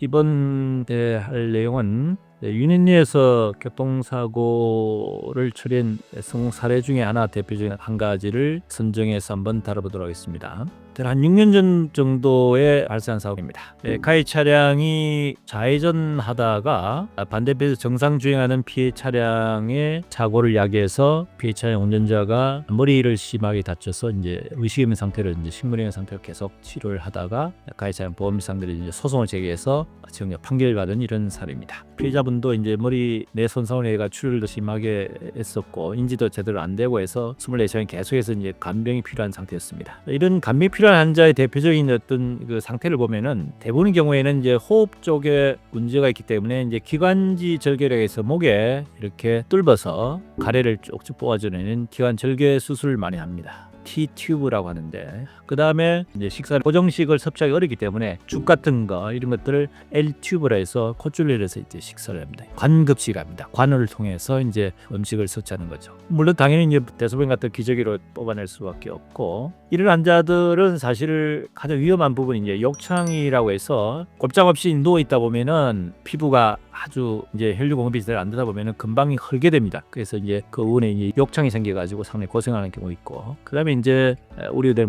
이번 에할 내용은 유니니에서 교통사고를 처리한 성공 사례 중에 하나 대표적인 한 가지를 선정해서 한번 다뤄보도록 하겠습니다. 한 6년 전 정도에 발생한 사고입니다. 예, 가해 차량이 좌회전하다가 반대편에서 정상 주행하는 피해 차량의 사고를 야기해서 피해 차량 운전자가 머리를 심하게 다쳐서 이제 의식없는 상태로 이제 식물인의 상태로 계속 치료를 하다가 가해 차량 보험상들이 이제 소송을 제기해서 지금 판결을 받은 이런 사례입니다. 피해자 분도 이제 머리 내 해가 출혈도 심하게 했었고 인지도 제대로 안 되고 해서 24시간 계속해서 이제 간병이 필요한 상태였습니다. 이런 간병이 필요한 환자의 대표적인 어떤 그 상태를 보면은 대부분의 경우에는 이제 호흡 쪽에 문제가 있기 때문에 이제 기관지 절개력에서 목에 이렇게 뚫어서 가래를 쭉쭉 뽑아주는 기관 절개 수술을 많이 합니다. T 튜브라고 하는데 그 다음에 이제 식사 고정식을 섭취하기 어렵기 때문에 죽 같은 거 이런 것들을 L 튜브라 해서 콧줄을 해서 이제 식사를 합니다. 관급식합니다. 관을 통해서 이제 음식을 섭취하는 거죠. 물론 당연히 이제 대소변 같은 기저귀로 뽑아낼 수밖에 없고 이런 환자들은 사실 가장 위험한 부분이 이제 욕창이라고 해서 꼼짝 없이 누워 있다 보면은 피부가 아주 이제 혈류 공급이 잘 안 되다 보면은 금방 헐게 됩니다. 그래서 이제 그 부분에 이제 욕창이 생겨가지고 상당히 고생하는 경우 있고 그 다음에 이제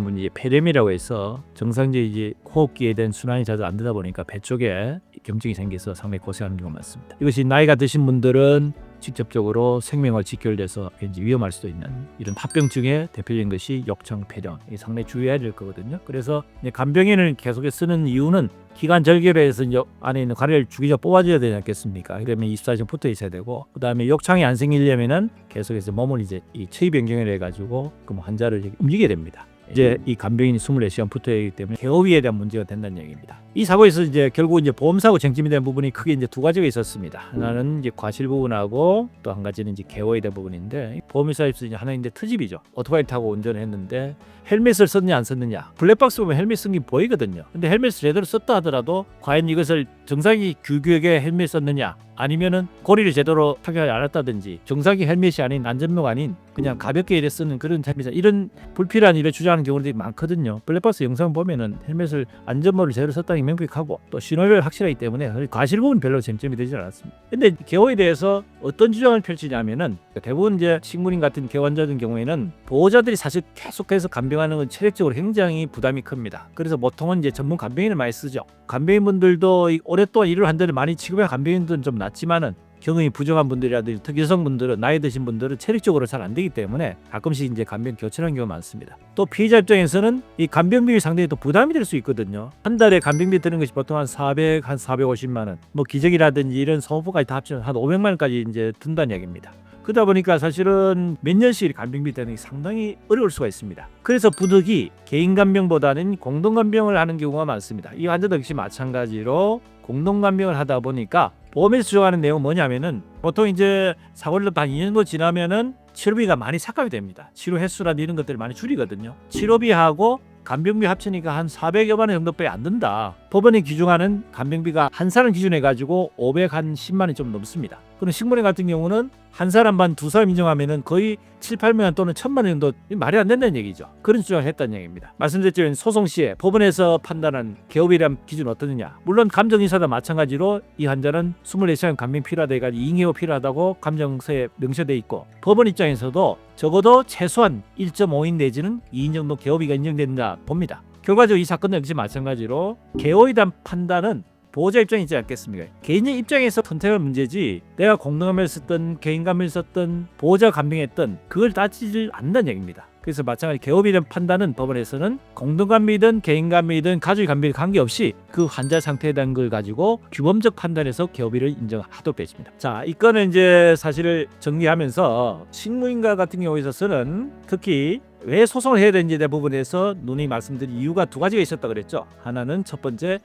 분이 이제 폐렴이라고 해서 정상적인 이제 호흡기에 대한 순환이 잘안 되다 보니까 배 쪽에 염증이 생겨서 상당히 고생하는 경우가 많습니다. 이것이 나이가 드신 분들은 직접적으로 생명과 직결돼서 굉장히 위험할 수도 있는 이런 합병증의 대표적인 것이 역청 폐렴 이 상당히 주의해야 될 거거든요. 그래서 간병인을 계속해 쓰는 이유는 기관 절개로해서 이제 안에 있는 가래를 주기적 으로 뽑아줘야 되지 않겠습니까? 그러면 24시간 붙어 있어야 되고 그다음에 욕창이 안 생기려면은 계속해서 몸을 이제 이 체위 변경을 해가지고 그럼 환자를 움직이게 됩니다. 이제 이 간병인이 24시간 붙어 있기 때문에 개호위에 대한 문제가 된다는 얘기입니다. 이 사고에서 이제 결국 이제 보험사고 쟁점이 된 부분이 크게 이제 두 가지가 있었습니다. 하나는 이제 과실 부분하고 또 한 가지는 이제 개호에 대한 부분인데 보험회사에서 이제 하나는 이제 트집이죠. 오토바이 타고 운전을 했는데 헬멧을 썼느냐 안 썼느냐 블랙박스 보면 헬멧 쓴 게 보이거든요. 근데 헬멧을 제대로 썼다 하더라도 과연 이것을 정상이 규격의 헬멧 썼느냐 아니면은 고리를 제대로 착용하지 않았다든지 정상이 헬멧이 아닌 안전목 아닌 그냥 가볍게 이래 쓰는 그런 헬멧 이런 불필요한 일을 주장하는 경우들이 많거든요. 블랙박스 영상 보면은 헬멧을 안전모를 제대로 썼다는 게 명백하고 또 신호를 확실하기 때문에 과실 부분 별로 쟁점이 되지 않았습니다. 근데 개호에 대해서 어떤 주장을 펼치냐면은 대부분 이제 식물인 같은 개환자들 경우에는 보호자들이 사실 계속해서 간병하는 건 체력적으로 굉장히 부담이 큽니다. 그래서 보통은 이제 전문 간병인을 많이 쓰죠. 간병인분들도 오랫동안 일을 한 데를 많이 지금의 간병인들은 좀 낫지만은 경험이 부족한 분들이라든지 특히 여성분들은 나이 드신 분들은 체력적으로 잘 안 되기 때문에 가끔씩 이제 간병 교체하는 경우가 많습니다. 또 피해자 입장에서는 이 간병비가 상당히 또 부담이 될 수 있거든요. 한 달에 간병비 드는 것이 보통 한 400, 한 450만 원, 뭐 기저귀라든지 이런 소모품까지 다 합치면 한 500만 원까지 이제 든다는 얘기입니다. 그러다 보니까 사실은 몇 년씩 간병비 되는 게 상당히 어려울 수가 있습니다. 그래서 부득이 개인 간병보다는 공동 간병을 하는 경우가 많습니다. 이 환자도 역시 마찬가지로 공동 간병을 하다 보니까 보험에서 주장하는 내용은 뭐냐면은 보통 이제 사고를 한 2년 정도 지나면은 치료비가 많이 삭감이 됩니다. 치료 횟수라든 이런 것들이 많이 줄이거든요. 치료비하고 간병비 합치니까 한 400여만 원 정도밖에 안 든다. 법원이 규정하는 간병비가 한 사람 기준해 가지고 500 한 10만 원이 좀 넘습니다. 그럼 식물인 같은 경우는 한 사람 반 두 사람 인정하면은 거의 7, 8만 원 또는 1000만 원 정도 말이 안 된다는 얘기죠. 그런 주장을 했다는 얘기입니다. 말씀드렸지만 소송 시에 법원에서 판단한 개업이란 기준은 어떠느냐. 물론 감정 인사도 마찬가지로 이 환자는 24시간 간병 필요하다 해가지고 잉여 필요하다고 감정서에 명시돼 있고 법원 입장에서도 적어도 최소한 1.5인 내지는 2인 정도 개업이가 인정된다 봅니다. 결과적으로 이 사건도 역시 마찬가지로 개호에 대한 판단은 보호자 입장이 있지 않겠습니까? 개인의 입장에서 선택할 문제지 내가 공동감을 썼던 개인감을 썼던 보호자 감명했던 그걸 따지질 않는다는 얘기입니다. 그래서 마찬가지 대한 판단은 법원에서는 공동감이든 개인감이든 가족의 감명에 관계없이 그 환자 상태에 대한 걸 가지고 규범적 판단에서 개업일을 인정하도록 되어 있습니다. 자, 이 건은 이제 사실을 정리하면서 식물인가 같은 경우에 있어서는 특히 왜 소송을 해야 되는지에 대한 부분에서 논의 말씀드린 이유가 두 가지가 있었다 그랬죠. 하나는 첫 번째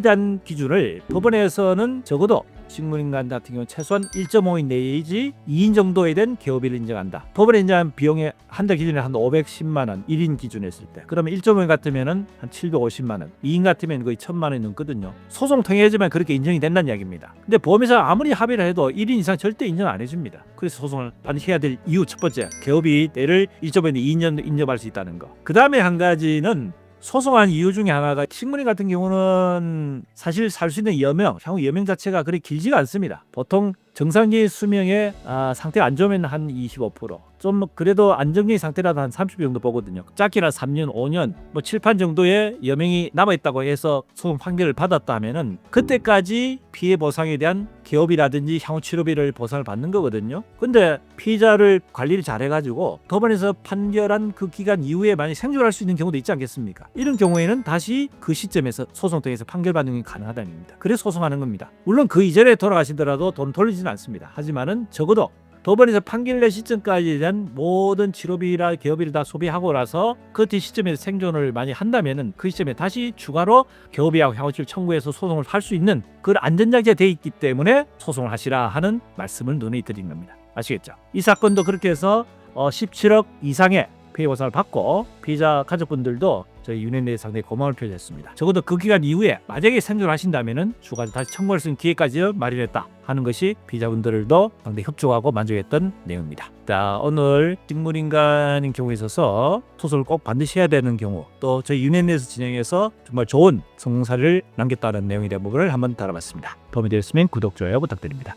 대한 기준을 법원에서는 적어도 식물인간 같은 경우 최소한 1.5인 내지 2인 정도에 대한 개업일을 인정한다. 법원에 인정한 비용의 한 달 기준에 한 510만 원 1인 기준 했을 때 그러면 1.5인 같으면은 한 750만 원 2인 같으면 거의 1000만 원이 넘거든요. 소송 통해야지만 그렇게 인정이 된다는 이야기입니다. 근데 보험회사 아무리 합의를 해도 1인 이상 절대 인정 안 해줍니다. 그래서 소송을 반드시 해야 될 이유 첫 번째 개업이 때를 1.5인 2년 인정할 수 있다는 거. 그 다음에 한 가지는 소송한 이유 중에 하나가 식물인 같은 경우는 사실 살 수 있는 여명, 향후 여명 자체가 그리 길지가 않습니다. 보통 정상적인 수명의 아, 상태가 안 좋으면 한 25%, 좀 그래도 안정적인 상태라도 한 30 정도 보거든요. 짧게나 3년, 5년, 뭐 7, 8 정도의 여명이 남아 있다고 해서 소송 판결을 받았다 하면은 그때까지 피해 보상에 대한 개업이라든지 향후 치료비를 보상을 받는 거거든요. 근데 피의자를 관리를 잘 해 가지고 법원에서 판결한 그 기간 이후에 만약 생존할 수 있는 경우도 있지 않겠습니까? 이런 경우에는 다시 그 시점에서 소송 통해서 판결받는 게 가능하다는 겁니다. 그래서 소송하는 겁니다. 물론 그 이전에 돌아가시더라도 돈 돌리지 는 않습니다. 하지만은 적어도 법원에서 판결 내 시점까지에 대한 모든 치료비라 개업비를 다 소비하고 나서 그 뒤 시점에서 생존을 많이 한다면은 그 시점에 다시 추가로 개업비하고 향후치를 청구해서 소송을 할 수 있는 그런 안전장치가 돼 있기 때문에 소송을 하시라 하는 말씀을 논의 드린 겁니다. 아시겠죠? 이 사건도 그렇게 해서 어, 17억 이상의 피해 보상을 받고 피해자 가족분들도 저희 윤회에 상당히 고마움을 표했습니다. 적어도 그 기간 이후에 만약에 생존하신다면은 추가 다시 청구할 수 있는 기회까지 마련했다 하는 것이 피해자분들도 상당히 협조하고 만족했던 내용입니다. 자 오늘 식물인간인 경우에 있어서 소송을 꼭 반드시 해야 되는 경우 또 저희 윤회에서 진행해서 정말 좋은 성사를 남겼다는 내용에 대한 부분을 한번 다뤄봤습니다. 도움이 되었으면 구독, 좋아요 부탁드립니다.